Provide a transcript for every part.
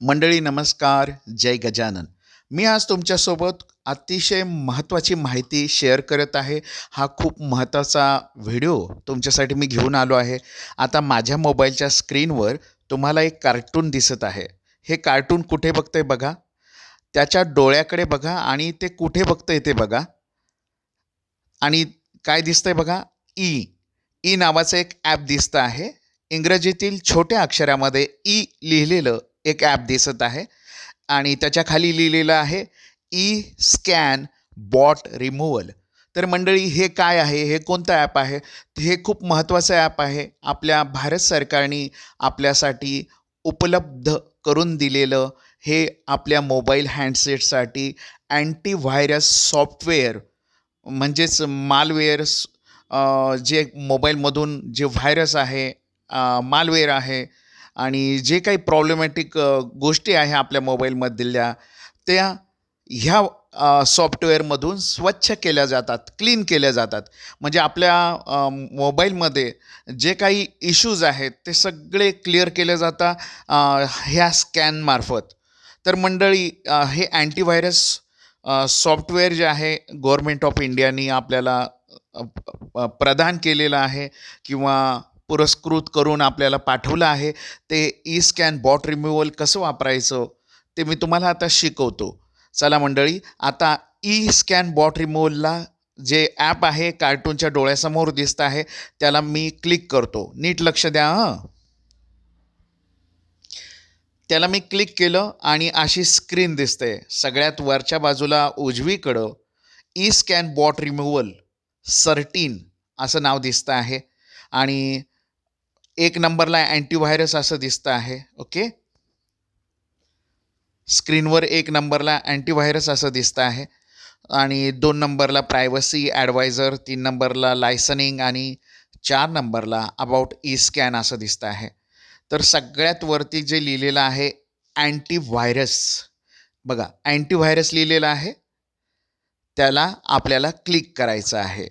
मंडळी नमस्कार. जय गजानन. मी आज तुमच्यासोबत अतिशय महत्त्वाची माहिती शेअर करत आहे. हा खूप महत्त्वाचा व्हिडिओ तुमच्यासाठी मी घेऊन आलो आहे. आता माझ्या मोबाईलच्या स्क्रीनवर तुम्हाला एक कार्टून दिसत आहे. हे कार्टून कुठे बघतंय बघा? त्याच्या डोळ्याकडे बघा आणि ते कुठे बघतंय ते बघा. आणि काय दिसतंय बघा? ई. ई नावाचं एक ॲप दिसतं आहे. इंग्रजीतील छोट्या अक्षरामध्ये ई लिहिलेलं एक ॲप दिसत आहे आणि त्याच्याखाली लिहिलेलं आहे ई स्कॅन बॉट रिमूव्हल तर मंडळी हे काय आहे? हे कोणतं ॲप आहे? हे खूप महत्त्वाचं ॲप आहे. आपल्या भारत सरकारने आपल्यासाठी उपलब्ध करून दिलेलं हे आपल्या मोबाईल हँडसेटसाठी अँटीव्हायरस सॉफ्टवेअर म्हणजेच मालवेअर्स जे मोबाईलमधून जे व्हायरस आहे मालवेअर आहे आणि जे काही प्रॉब्लेमॅटिक गोष्टी आहे आपल्या मोबाईलमधल्या त्या ह्या सॉफ्टवेअरमधून स्वच्छ केल्या जातात क्लीन केल्या जातात. म्हणजे आपल्या मोबाईलमध्ये जे काही इश्यूज आहेत ते सगळे क्लिअर केले जातात ह्या स्कॅनमार्फत तर मंडळी हे अँटीव्हायरस सॉफ्टवेअर जे आहे गव्हर्मेंट ऑफ इंडियानी आपल्याला प्रदान केलेलं आहे किंवा पुरस्कृत करून आपल्याला पाठवलं आहे. ते ई स्कॅन बॉट रिम्युवल कसं वापरायचं ते मी तुम्हाला आता शिकवतो. चला मंडळी आता ई स्कॅन बॉट रिमूवलला जे ॲप आहे कार्टूनच्या डोळ्यासमोर दिसतं आहे त्याला मी क्लिक करतो. नीट लक्ष द्या हं. त्याला मी क्लिक केलं आणि अशी स्क्रीन दिसते. सगळ्यात वरच्या बाजूला उजवीकडं ई स्कॅन बॉट रिमूवल सर्टीन असं नाव दिसतं आहे. आणि एक नंबरला अँटीव्हायरस असं दिसतं आहे ओके स्क्रीनवर एक नंबरला अँटीव्हायरस असं दिसतं आहे. आणि दोन नंबरला प्रायव्हसी ॲडवायझर तीन नंबरला लायसनिंग आणि चार नंबरला अबाउट ई स्कॅन असं दिसतं आहे. तर सगळ्यात वरती जे लिहिलेलं आहे अँटीव्हायरस बघा अँटीव्हायरस लिहिलेलं आहे त्याला आपल्याला क्लिक करायचं आहे.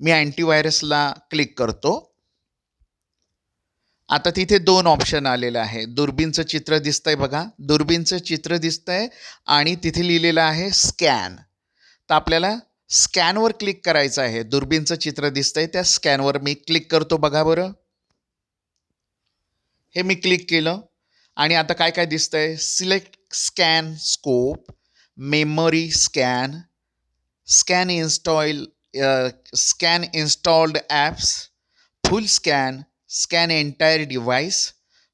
मी अँटीव्हायरसला क्लिक करतो. आता तिथे दोन ऑप्शन आलेलं आहे. दुर्बीनचं चित्र दिसतंय बघा. दुर्बीनचं चित्र दिसतंय आणि तिथे लिहिलेलं आहे स्कॅन तर आपल्याला स्कॅनवर क्लिक करायचं आहे. दुर्बीनचं चित्र दिसतंय. त्या स्कॅनवर मी क्लिक करतो बघा बरं. हे मी क्लिक केलं. आणि आता काय काय दिसतंय? Select scan scope memory scan scan install scan installed apps full scan scan entire device,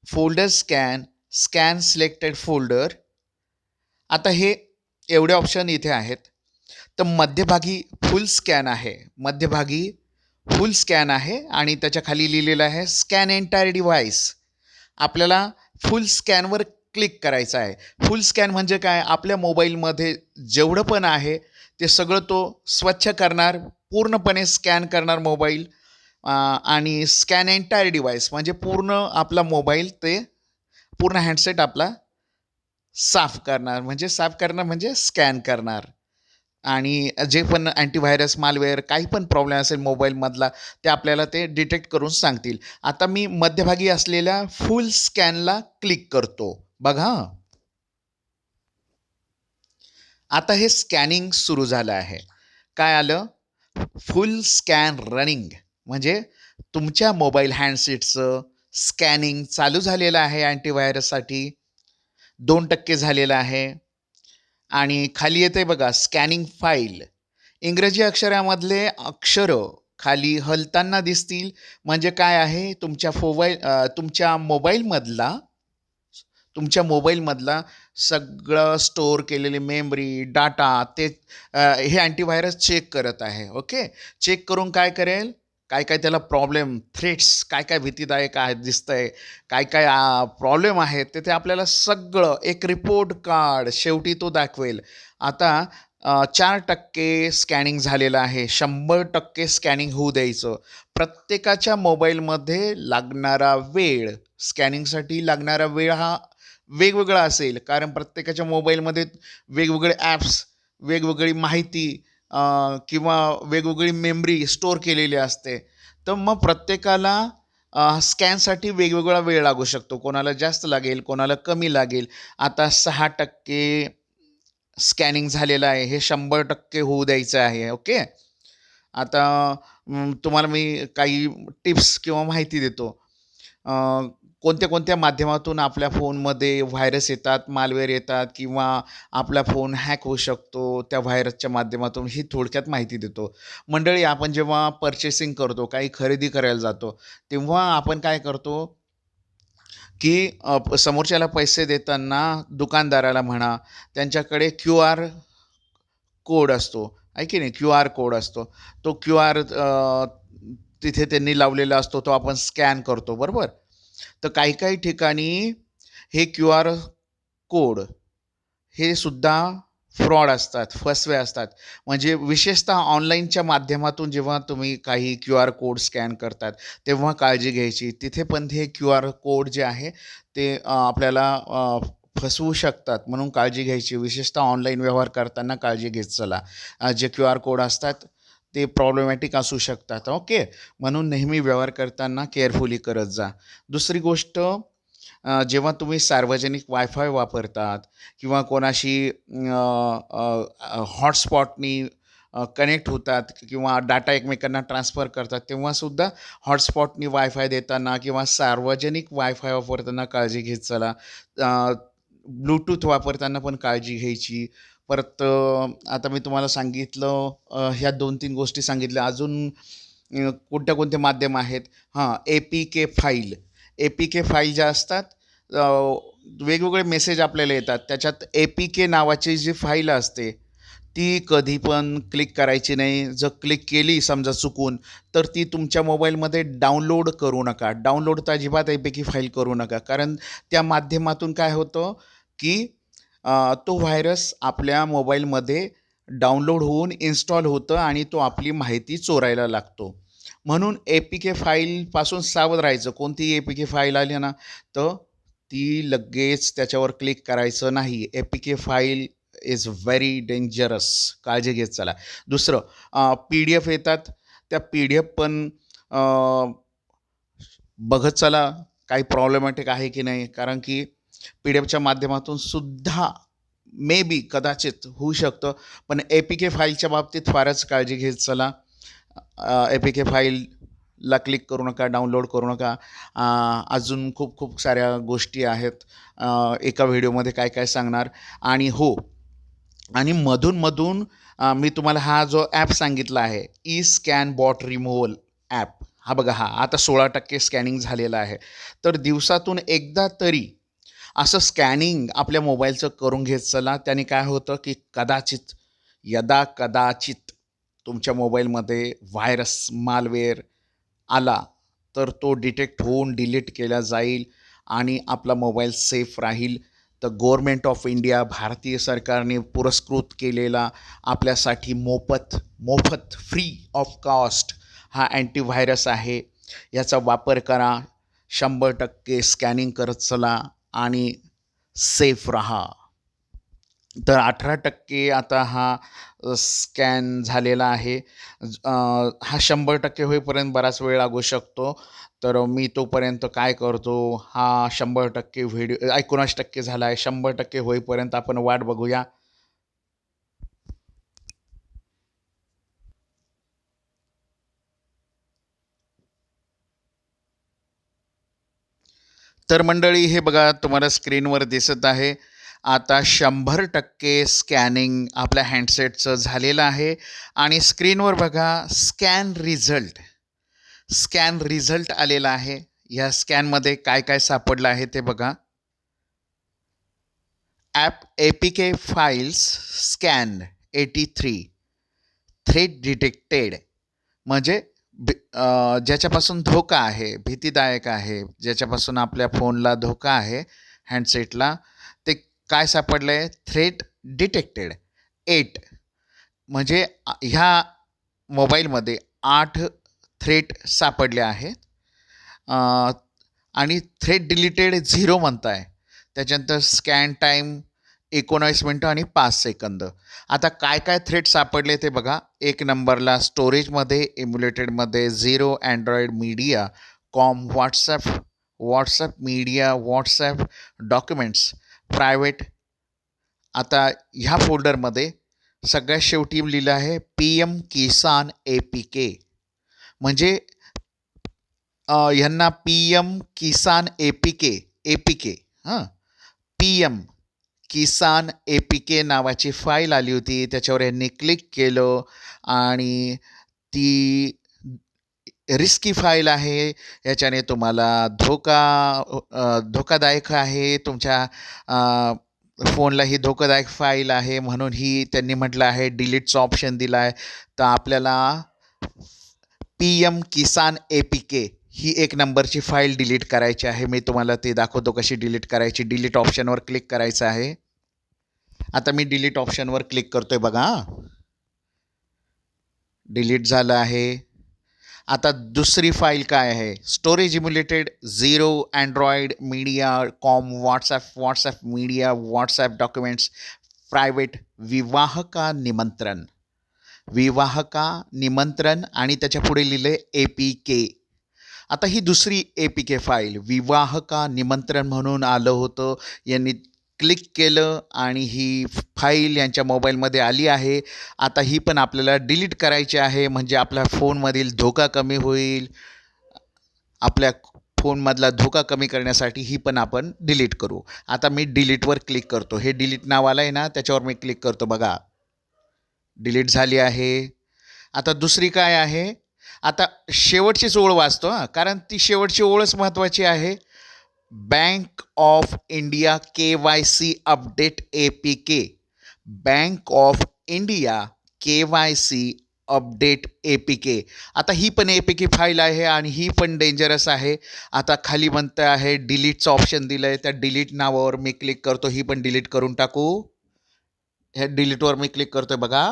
folder scan scan selected folder आता हे एवढे ऑप्शन इथे आहेत. तर मध्यभागी फुल स्कॅन आहे. मध्यभागी फुल स्कॅन आहे आणि त्याच्याखाली लिहिलेलं आहे स्कॅन एंटायर डिव्हाइस आपल्याला फुल स्कॅनवर क्लिक करायचं आहे. फुल स्कॅन म्हणजे काय? आपल्या मोबाईलमध्ये जेवढं पण आहे ते सगळं तो स्वच्छ करणार पूर्णपणे स्कॅन करणार मोबाईल आणि स्कॅन एंटायर डिवाईस म्हणजे पूर्ण आपला मोबाईल ते पूर्ण हँडसेट आपला साफ करणार म्हणजे साफ करणार म्हणजे स्कॅन करणार. आणि जे पण अँटीव्हायरस मालवेअर काही पण प्रॉब्लेम असेल मोबाईलमधला ते आपल्याला ते डिटेक्ट करून सांगतील. आता मी मध्यभागी असलेल्या फुल स्कॅनला क्लिक करतो. बघा. आता हे स्कॅनिंग सुरू झालं आहे. काय आलं? फुल स्कॅन रनिंग म्हणजे तुमच्या मोबाईल हँडसेटचं स्कॅनिंग चालू झालेलं आहे अँटीव्हायरससाठी. दोन टक्के झालेलं आहे. आणि खाली येते बघा स्कॅनिंग फाईल. इंग्रजी अक्षरामधले अक्षरं खाली हलताना दिसतील. म्हणजे काय आहे? तुमच्या फोबाईल तुमच्या मोबाईलमधला तुमच्या मोबाईलमधला सगळं स्टोअर केलेली मेमरी डाटा ते हे अँटीव्हायरस चेक करत आहे. ओके? चेक करून काय करेल? काय काय त्याला प्रॉब्लेम थ्रेट्स काय काय भीतीदायक आहे दिसतंय काय काय प्रॉब्लेम आहेत ते ते आपल्याला सगळं एक रिपोर्ट कार्ड शेवटी तो दाखवेल. आता चार टक्के स्कॅनिंग झालेलं आहे. शंभर टक्के स्कॅनिंग होऊ द्यायचं. प्रत्येकाच्या मोबाईलमध्ये लागणारा वेळ स्कॅनिंगसाठी लागणारा वेळ हा वेगवेगळा असेल. कारण प्रत्येकाच्या मोबाईलमध्ये वेगवेगळे ॲप्स वेगवेगळी माहिती किंवा वेगवेगळी मेमरी स्टोअर केलेली असते तर मग प्रत्येकाला स्कॅनसाठी वेगवेगळा वेळ लागू शकतो. कोणाला जास्त लागेल कोणाला कमी लागेल. आता सहा टक्के स्कॅनिंग झालेलं आहे हे शंभर टक्के होऊ द्यायचं आहे ओके? आता तुम्हाला मी काही टिप्स किंवा माहिती देतो. कोणत्या कोणत्या माध्यमातून आपल्या फोनमध्ये व्हायरस येतात मालवेअर येतात किंवा आपला फोन हॅक होऊ शकतो त्या व्हायरसच्या माध्यमातून ही थोडक्यात माहिती देतो. मंडळी आपण जेव्हा पर्चेसिंग करतो काही खरेदी करायला जातो तेव्हा आपण काय करतो की समोरच्याला पैसे देताना दुकानदाराला म्हणा त्यांच्याकडे क्यू आर कोड असतो. आहे की नाही? क्यू आर कोड असतो. तो क्यू आर तिथे त्यांनी लावलेला असतो तो आपण स्कॅन करतो. बरोबर? तर काही काही ठिकाणी हे क्यू आर कोड हे सुद्धा फ्रॉड असतात फसवे असतात. म्हणजे विशेषतः ऑनलाईनच्या माध्यमातून जेव्हा तुम्ही काही क्यू आर कोड स्कॅन करतात तेव्हा काळजी घ्यायची. तिथे पण हे क्यू आर कोड जे आहे ते आपल्याला फसवू शकतात. म्हणून काळजी घ्यायची. विशेषतः ऑनलाईन व्यवहार करताना काळजी घेत चला. जे क्यू आर कोड असतात ते प्रॉब्लेमॅटिक असू शकतात. ओके म्हणून नेहमी व्यवहार करताना केअरफुली करत जा. दुसरी गोष्ट जेव्हा तुम्ही सार्वजनिक वायफाय वापरतात किंवा कोणाशी हॉटस्पॉटनी कनेक्ट होतात किंवा डाटा एकमेकांना ट्रान्सफर करतात तेव्हासुद्धा हॉटस्पॉटनी वायफाय देताना किंवा सार्वजनिक वायफाय वापरताना काळजी घेत चला. ब्लूटूथ वापरताना पण काळजी घ्यायची. परत आता मी तुम्हाला सांगितलं ह्या दोन तीन गोष्टी सांगितल्या. अजून कोणत्या कोणते माध्यम आहेत? हां A P K file A P K file ज्या असतात वेगवेगळे मेसेज आपल्याला येतात. त्याच्यात ए पी के नावाची जी फाईल असते ती कधी पण क्लिक करायची नाही. जर क्लिक केली समजा चुकून तर ती तुमच्या मोबाईलमध्ये डाउनलोड करू नका. डाउनलोड तर अजिबात एपैकी फाईल करू नका. कारण त्या माध्यमातून काय होतं की तो व्हायरस आपल्या मोबाईलमध्ये डाउनलोड होऊन इन्स्टॉल होतं आणि तो आपली माहिती चोरायला लागतो. म्हणून ए पी के फाईलपासून सावध राहायचं. कोणतीही ए पी के फाईल आली ना तर ती लगेच त्याच्यावर क्लिक करायचं नाही. A P K file is very dangerous काळजी घेत चला. दुसरं पी डी एफ येतात. त्या पी डी एफ पण बघत चला. काही प्रॉब्लेमॅटिक आहे की नाही? कारण की पी डी एफच्या माध्यमातून सुद्धा मे बी कदाचित होऊ शकतं. पण ए पी के फाईलच्या बाबतीत फारच काळजी घेत चला. ए पी के फाईलला क्लिक करू नका डाउनलोड करू नका. अजून खूप खूप साऱ्या गोष्टी आहेत. एका व्हिडिओमध्ये काय काय सांगणार? आणि हो आणि मधून मधून मी तुम्हाला हा जो ॲप सांगितला आहे E scan bot removal app हा बघा हा आता सोळा टक्के स्कॅनिंग झालेलं आहे. तर दिवसातून एकदा तरी असं स्कॅनिंग आपल्या मोबाईलचं करून घेत चला. त्याने काय होतं की कदाचित यदा कदाचित तुमच्या मोबाईलमध्ये व्हायरस मालवेअर आला तर तो डिटेक्ट होऊन डिलीट केला जाईल आणि आपला मोबाईल सेफ राहील. तर गव्हर्मेंट ऑफ इंडिया भारतीय सरकारने पुरस्कृत केलेला आपल्यासाठी मोफत मोफत फ्री ऑफ कॉस्ट हा अँटीव्हायरस आहे. याचा वापर करा. शंभर टक्के स्कॅनिंग करत चला. आणि सेफ राहा. तर अठरा टक्के आता हा स्कॅन झालेला आहे. हा शंभर टक्के होईपर्यंत बराच वेळ लागू शकतो. तर मी तोपर्यंत काय करतो हा शंभर टक्के व्हिडिओ एकोणीस टक्के झाला आहे. शंभर टक्के होईपर्यंत आपण वाट बघूया. तर मंडळी हे बघा तुम्हाला स्क्रीनवर दिसत आहे. आता शंभर टक्के स्कॅनिंग आपल्या हँडसेटचं झालेलं आहे. आणि स्क्रीनवर बघा स्कॅन रिझल्ट. स्कॅन रिझल्ट आलेला आहे. ह्या स्कॅनमध्ये काय काय सापडलं आहे ते बघा. App A P K files scan eighty three. Threat detected. म्हणजे भी ज्याच्यापासून धोका आहे भीतीदायक आहे ज्याच्यापासून आपल्या फोनला धोका आहे हँडसेटला ते काय सापडलं आहे थ्रेट डिटेक्टेड. एट. म्हणजे ह्या मोबाईलमध्ये आठ थ्रेट सापडले आहेत. आणि थ्रेट डिलीटेड झिरो म्हणताय. त्याच्यानंतर स्कॅन टाईम एकोणावीस मिनटं आणि पाच सेकंद. आता काय काय थ्रेट सापडले ते बघा. एक नंबरला स्टोरेजमध्ये एम्युलेटेडमध्ये zero Android media com WhatsApp WhatsApp media WhatsApp documents private आता ह्या फोल्डरमध्ये सगळ्यात शेवटी लिहिलं आहे P M Kisan A P K म्हणजे ह्यांना P M Kisan A P K A P K हां. P M Kisan A P K नावाची फाईल आली होती. त्याच्यावर यांनी क्लिक केलं आणि ती रिस्की फाईल आहे. याच्याने तुम्हाला धोका धोकादायक आहे. तुमच्या फोनला ही धोकादायक फाईल आहे म्हणून ही त्यांनी म्हटलं आहे डिलीटचं ऑप्शन दिलं आहे तर आपल्याला P M Kisan A P K ही एक नंबरची फाईल डिलीट करायची आहे. मी तुम्हाला ते दाखवतो कशी डिलीट करायची. डिलीट ऑप्शनवर क्लिक करायचं आहे. आता मी डिलीट ऑप्शनवर क्लिक करतो आहे बघा डिलीट झालं आहे. आता दुसरी फाईल काय आहे? Storage emulated zero Android media com WhatsApp WhatsApp media WhatsApp documents private विवाहका निमंत्रण. विवाहका निमंत्रण आणि त्याच्या पुढे लिहिले ए पी के आता ही दुसरी ए पी के फाईल विवाहका निमंत्रण म्हणून आलं होतं. यांनी क्लिक केलं आणि ही फाईल यांच्या मोबाईलमध्ये आली आहे. आता ही पण आपल्याला डिलीट करायची आहे. म्हणजे आपल्या फोनमधील धोका कमी होईल. आपल्या फोनमधला धोका कमी करण्यासाठी ही पण आपण डिलीट करू. आता मी डिलीटवर क्लिक करतो. हे डिलीट नाव आलं आहे ना त्याच्यावर मी क्लिक करतो. बघा. डिलीट झाली आहे. आता दुसरी काय आहे? आता शेवटचीच ओळ वाचतो हां. कारण ती शेवटची ओळच महत्त्वाची आहे. Bank of India K Y C update A P K Bank of India K Y C update A P K आता ही पण ए पी के फाईल आहे आणि ही पण डेंजरस आहे. आता खाली म्हणतं आहे डिलीटचं ऑप्शन दिलं आहे त्या डिलीट नावावर मी क्लिक करतो. ही पण डिलीट करून टाकू. ह्या डिलीटवर मी क्लिक करतो बघा.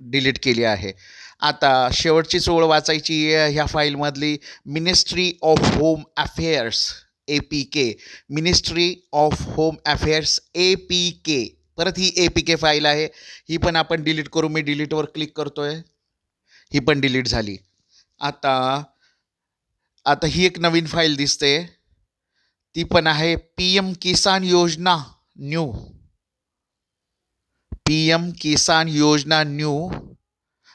डिलीट केली आहे. आता शेवटची ओळ वाचायची ह्या फाईलमधली Ministry of Home Affairs A P K Ministry of Home Affairs A P K परत ही ए पी के फाईल आहे. ही पण आपण डिलीट करू. मी डिलीटवर क्लिक करतो आहे ही पण डिलीट झाली. आता आता ही एक नवीन फाईल दिसते. ती पण आहे पी एम किसान योजना न्यू पी एम किसान योजना न्यू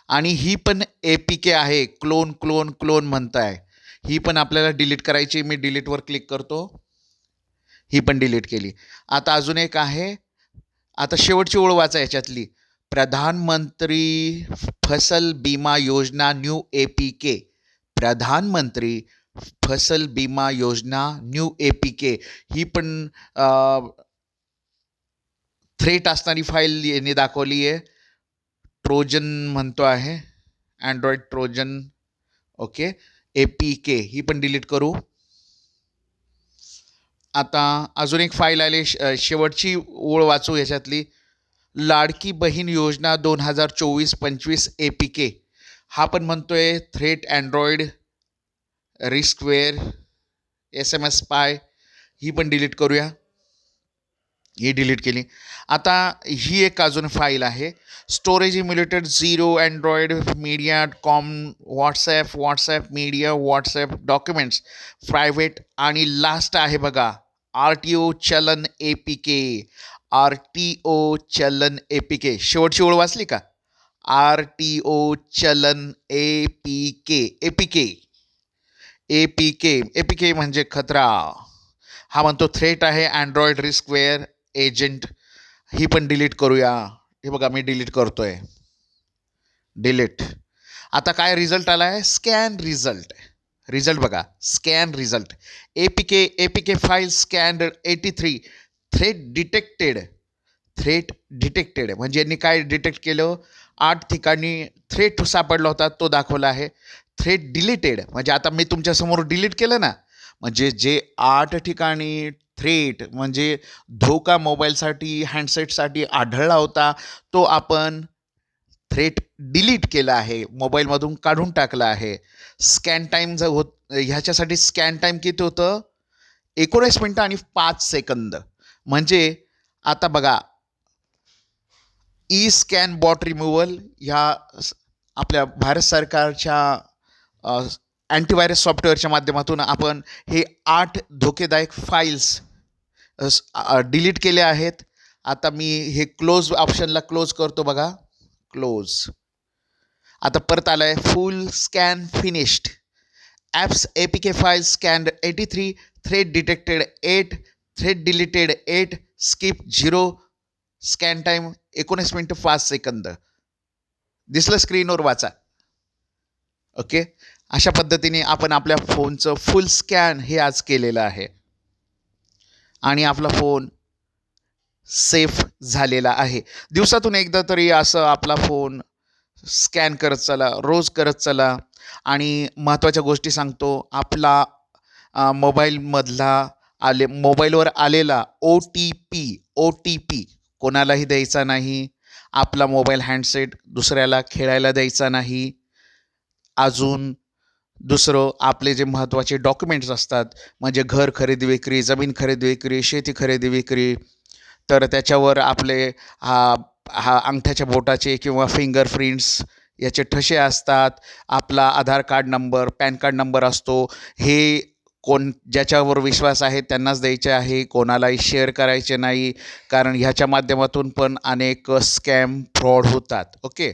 आणि ही पण ए पी के आहे. क्लोन क्लोन क्लोन म्हणताय. ही पण आपल्याला डिलीट करायची मी डिलीटवर क्लिक करतो. ही पण डिलीट केली. आता अजून एक आहे आता शेवटची ओळ वाचा याच्यातली. प्रधानमंत्री फसल बीमा योजना न्यू ए पी के प्रधानमंत्री फसल बीमा योजना न्यू ए पी के ही पण थ्रेट असणारी फाईल यांनी दाखवली आहे. ट्रोजन म्हणतो आहे. Android Trojan. Okay. A P K ही पण डिलीट करू. आता अजून एक फाईल आली श- शेवटची ओळ वाचू याच्यातली. लाडकी बहीण योजना दोन हजार चोवीस पंचवीस ए पी के हा पण म्हणतोय threat Android riskware S M S pay ही पण डिलीट करूया. ही डिलीट केली. आता ही एक अजून फाईल आहे. Storage emulated zero Android media com WhatsApp WhatsApp media WhatsApp documents private आणि लास्ट आहे R T O challan A P K R T O challan A P के शेवटची ओळ वाचली का? R T O challan A P K A P K A P K A P K खतरा. हा म्हणतो threat आहे Android रिस्कवेअर agent ही पण delete करूया. हे बघा मी डिलीट करतो आहे डिलीट आता काय रिझल्ट आला आहे स्कॅन रिझल्ट रिझल्ट बघा. Scan result A P K A P K file scan eighty three threat detected threat detected म्हणजे यांनी काय डिटेक्ट केलं? आठ ठिकाणी थ्रेट सापडला होता तो दाखवला आहे. थ्रेट डिलीटेड म्हणजे आता मी तुमच्यासमोर डिलीट केलं ना म्हणजे जे आठ ठिकाणी थ्रेट म्हणजे धोका मोबाईलसाठी हँडसेटसाठी आढळला होता तो आपण थ्रेट डिलीट केला आहे मोबाईलमधून काढून टाकला आहे. स्कॅन टाईम जर होत ह्याच्यासाठी स्कॅन टाईम किती होतं? एकोणीस मिनटं आणि पाच सेकंद. म्हणजे आता बघा ई स्कॅन बॉट रिमूव्हल ह्या आपल्या भारत सरकारच्या अँटीव्हायरस सॉफ्टवेअरच्या माध्यमातून आपण हे आठ धोकेदायक फाईल्स डिलीट केले आहेत. आता मी हे क्लोज ऑप्शनला क्लोज करतो बघा. क्लोज आता परत आलं आहे full scan finished apps A P K file scan eighty three threat detected eight threat deleted eight skip zero scan time एकोणीस मिनटं पाच सेकंद दिसलं स्क्रीनवर वाचा. ओके अशा पद्धतीने आपण आपल्या फोनचं फुल स्कॅन हे आज केलेलं आहे. आणि आपला फोन सेफ झालेला आहे. दिवसातून एकदा तरी असं आपला फोन स्कॅन करत चला रोज करत चला. आणि महत्त्वाच्या गोष्टी सांगतो आपला मोबाईलमधला आले मोबाईलवर आलेला O T P O T P कोणालाही द्यायचा नाही. आपला मोबाईल हँडसेट दुसऱ्याला खेळायला द्यायचा नाही. अजून दुसरं आपले जे महत्त्वाचे डॉक्युमेंट्स असतात म्हणजे घर खरेदी विक्री जमीन खरेदी विक्री शेती खरेदी विक्री तर त्याच्यावर आपले हा हा अंगठ्याच्या बोटाचे किंवा फिंगर प्रिंट्स याचे ठसे असतात. आपला Aadhaar card number PAN card number असतो. हे कोण ज्याच्यावर विश्वास आहे त्यांनाच द्यायचे आहे. कोणालाही शेअर करायचे नाही. कारण ह्याच्या माध्यमातून पण अनेक स्कॅम फ्रॉड होतात. ओके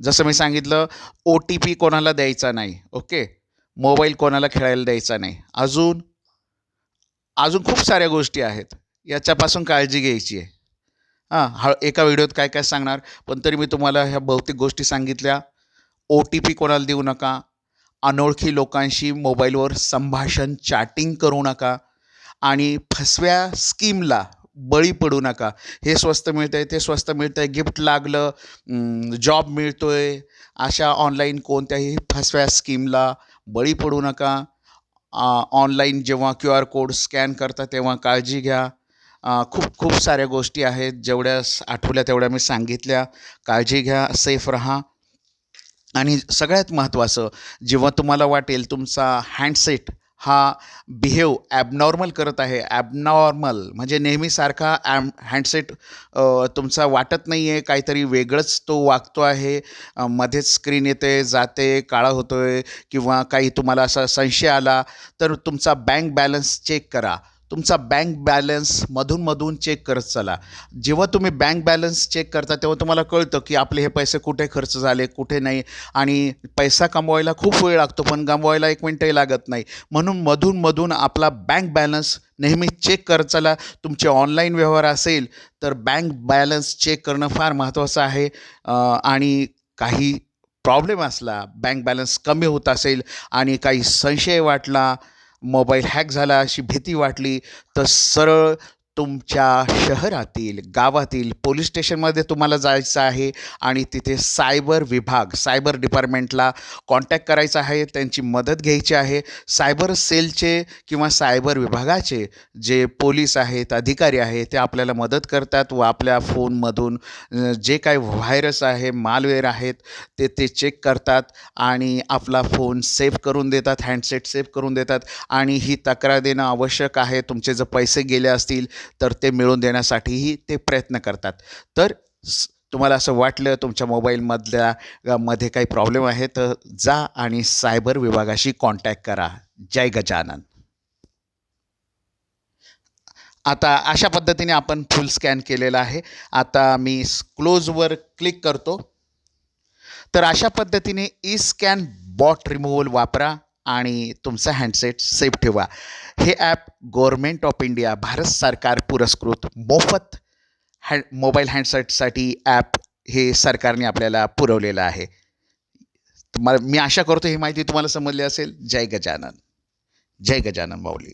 जसं मी सांगितलं ओ टी पी कोणाला द्यायचा नाही. ओके मोबाईल कोणाला खेळायला द्यायचा नाही. अजून अजून खूप साऱ्या गोष्टी आहेत. याच्यापासून काळजी घ्यायची आहे. हां हा एका व्हिडिओत काय काय सांगणार पण तरी मी तुम्हाला ह्या भौतिक गोष्टी सांगितल्या. ओ टी पी कोणाला देऊ नका. अनोळखी लोकांशी मोबाईलवर संभाषण चॅटिंग करू नका. आणि फसव्या स्कीमला बळी पडू नका. हे स्वस्त मिळतं आहे ते स्वस्त मिळतं आहे गिफ्ट लागलं जॉब मिळतो आहे अशा ऑनलाईन कोणत्याही फसव्या स्कीमला बळी पडू नका. ऑनलाईन जेव्हा क्यू आर कोड स्कॅन करता तेव्हा काळजी घ्या. खूप खूप साऱ्या गोष्टी आहेत. जेवढ्या आठवल्या तेवढ्या मी सांगितल्या. काळजी घ्या सेफ राहा. आणि सगळ्यात महत्त्वाचं जेव्हा तुम्हाला वाटेल तुमचा हँडसेट हा बिहेव ॲबनॉर्मल करत आहे. ॲबनॉर्मल म्हणजे नेहमीसारखा ॲम हँडसेट तुमचा वाटत नाही आहे काहीतरी वेगळंच तो वागतो आहे. मध्येच स्क्रीन येते जाते काळा होतो आहे किंवा काही तुम्हाला असा संशय आला तर तुमचा बँक बॅलन्स चेक करा. तुमचा बँक बॅलन्स मधूनमधून चेक करत चला. जेव्हा तुम्ही बँक बॅलन्स चेक करता तेव्हा तुम्हाला कळतं की आपले हे पैसे कुठे खर्च झाले कुठे नाही. आणि पैसा कमवायला खूप वेळ लागतो पण गमवायला एक मिनटंही लागत नाही. म्हणून मधूनमधून आपला बँक बॅलन्स नेहमी चेक करत चला. तुमचे ऑनलाईन व्यवहार असेल तर बँक बॅलन्स चेक करणं फार महत्त्वाचं आहे. आणि काही प्रॉब्लेम असला बँक बॅलन्स कमी होत असेल आणि काही संशय वाटला मोबाईल हॅक झाला अशी भीती वाटली. तर सरळ तुमच्या शहरातील गावातील पोलीस स्टेशनमध्ये तुम्हाला जायचं आहे आणि तिथे सायबर विभाग सायबर डिपार्टमेंटला कॉन्टॅक्ट करायचा आहे त्यांची मदत घ्यायची आहे. सायबर सेलचे किंवा सायबर विभागाचे जे पोलीस आहेत अधिकारी आहेत ते आपल्याला मदत करतात व आपल्या फोनमधून जे काही व्हायरस आहे मालवेअर आहेत ते ते चेक करतात आणि आपला फोन सेव्ह करून देतात हँडसेट सेव्ह करून देतात आणि ही तक्रार देणं आवश्यक आहे. तुमचे जर पैसे गेले असतील तर ते मिळवून देण्यासाठीही ते प्रयत्न करतात. तर तुम्हाला असं वाटलं तुमच्या मोबाईलमधल्या मध्ये काही प्रॉब्लेम आहे तर जा आणि सायबर विभागाशी कॉन्टॅक्ट करा. जय गजानन. आता अशा पद्धतीने आपण फुल स्कॅन केलेला आहे. आता मी क्लोजवर क्लिक करतो. तर अशा पद्धतीने ई स्कॅन बॉट रिमूव्हल वापरा. आणि तुमचा हँडसेट सेफ ठेवा. हे app government of India Bharat सरकार पुरस्कृत मोफत हँड मोबाईल हँडसेटसाठी ॲप हे सरकारने आपल्याला पुरवलेलं आहे. तुम्हाला मी आशा करतो ही माहिती तुम्हाला समजली असेल. जय गजानन. जय गजानन माऊली.